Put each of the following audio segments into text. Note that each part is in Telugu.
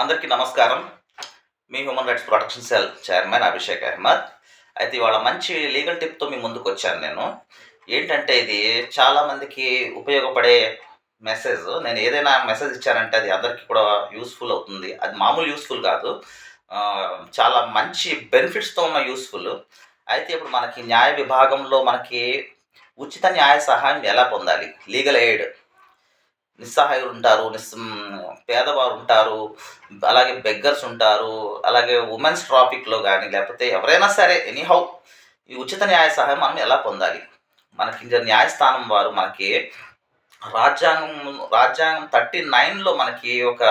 అందరికీ నమస్కారం. మీ human rights protection cell chairman Abhishek Ahmed. అయితే ఇవాళ మంచి లీగల్ టిప్తో మీ ముందుకు వచ్చాను నేను. ఏంటంటే ఇది చాలామందికి ఉపయోగపడే మెసేజ్ నేను ఏదైనా మెసేజ్ ఇచ్చానంటే అది అందరికీ కూడా యూస్ఫుల్ అవుతుంది. అది మామూలు యూస్ఫుల్ కాదు. చాలా మంచి బెనిఫిట్స్తో ఉన్న యూస్ఫుల్ అయితే ఇప్పుడు మనకి న్యాయ విభాగంలో మనకి ఉచిత న్యాయ సహాయం ఎలా పొందాలి? లీగల్ ఎయిడ్ నిస్సహాయులు ఉంటారు నిస్ పేదవారు ఉంటారు అలాగే బెగ్గర్స్ ఉంటారు అలాగే ఉమెన్స్ ట్రాఫిక్లో కానీ లేకపోతే ఎవరైనా సరే ఎనీహౌ ఈ ఉచిత న్యాయ సహాయం మనం ఎలా పొందాలి? మనకి న్యాయస్థానం వారు మనకి రాజ్యాంగం రాజ్యాంగం థర్టీ నైన్లో మనకి ఒక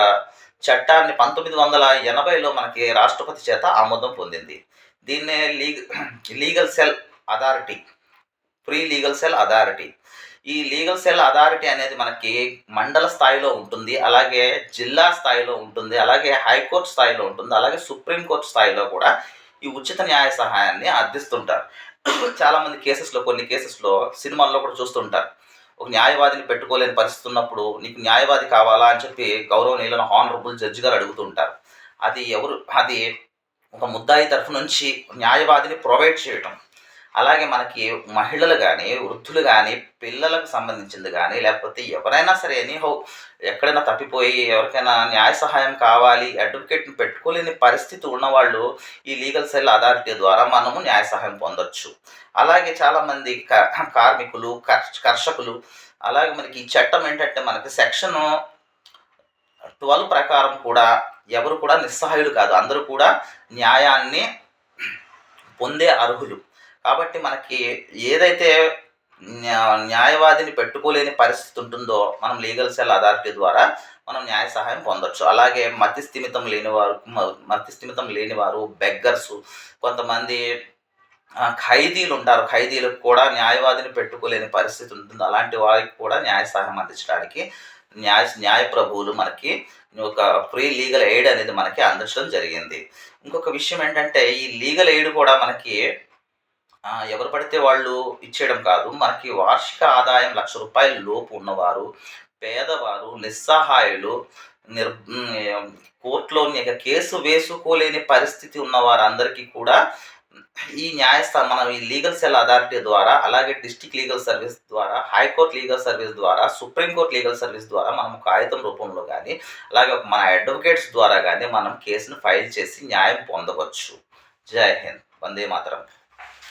చట్టాన్ని పంతొమ్మిది వందల ఎనభైలో మనకి రాష్ట్రపతి చేత ఆమోదం పొందింది. దీన్నే legal legal cell authority pre legal cell authority. ఈ లీగల్ సెల్ అథారిటీ అనేది మనకి మండల స్థాయిలో ఉంటుంది అలాగే జిల్లా స్థాయిలో ఉంటుంది అలాగే హైకోర్టు స్థాయిలో ఉంటుంది అలాగే సుప్రీంకోర్టు స్థాయిలో కూడా ఈ ఉచిత న్యాయ సహాయాన్ని అందిస్తుంటారు. చాలామంది కేసెస్లో కొన్ని కేసెస్లో సినిమాల్లో కూడా చూస్తుంటారు. ఒక న్యాయవాదిని పెట్టుకోలేని పరిస్థితి ఉన్నప్పుడు నీకు న్యాయవాది కావాలా అని చెప్పి గౌరవనీయులను హానరబుల్ జడ్జి గారు అడుగుతుంటారు. అది ఎవరు అది ఒక ముద్దాయి తరఫు నుంచి న్యాయవాదిని ప్రొవైడ్ చేయటం. అలాగే మనకి మహిళలు కానీ వృద్ధులు కానీ పిల్లలకు సంబంధించింది కానీ లేకపోతే ఎవరైనా సరే ఎనీహౌ ఎక్కడైనా తప్పిపోయి ఎవరికైనా న్యాయ సహాయం కావాలి అడ్వకేట్ని పెట్టుకోలేని పరిస్థితి ఉన్నవాళ్ళు ఈ లీగల్ సెల్ అథారిటీ ద్వారా మనము న్యాయ సహాయం పొందొచ్చు. అలాగే చాలామంది క- కార్మికులు కర్షకులు అలాగే మనకి ఈ చట్టం ఏంటంటే మనకి సెక్షన్ ట్వెల్వ్ ప్రకారం కూడా ఎవరు కూడా నిస్సహాయులు కాదు. అందరూ కూడా న్యాయాన్ని పొందే అర్హులు. కాబట్టి మనకి ఏదైతే న్యాయవాదిని పెట్టుకోలేని పరిస్థితి ఉంటుందో మనం లీగల్ సెల్ అథారిటీ ద్వారా మనం న్యాయ సహాయం పొందొచ్చు. అలాగే మతి స్థిమితం లేనివారు మ- మతి స్థిమితం లేనివారు బెగ్గర్స్ కొంతమంది ఖైదీలు ఉంటారు. ఖైదీలకు కూడా న్యాయవాదిని పెట్టుకోలేని పరిస్థితి ఉంటుంది. అలాంటి వారికి కూడా న్యాయ సహాయం అందించడానికి న్యాయ న్యాయ ప్రభువులు మనకి ఒక ఫ్రీ లీగల్ ఎయిడ్ అనేది మనకి అందించడం జరిగింది. ఇంకొక విషయం ఏంటంటే ఈ లీగల్ ఎయిడ్ కూడా మనకి ఎవరు పడితే వాళ్ళు ఇచ్చేయడం కాదు. మనకి వార్షిక ఆదాయం లక్ష రూపాయల లోపు ఉన్నవారు పేదవారు నిస్సహాయులు నిర్ కోర్టులో కేసు వేసుకోలేని పరిస్థితి ఉన్న వారందరికీ కూడా ఈ న్యాయస్థానం మనం ఈ లీగల్ సెల్ అథారిటీ ద్వారా అలాగే డిస్టిక్ లీగల్ సర్వీస్ ద్వారా హైకోర్టు లీగల్ సర్వీస్ ద్వారా సుప్రీంకోర్టు లీగల్ సర్వీస్ ద్వారా మనం కాగితం రూపంలో కానీ అలాగే మన అడ్వకేట్స్ ద్వారా కానీ మనం కేసును ఫైల్ చేసి న్యాయం పొందవచ్చు. జై హింద్. వందే మాతరం.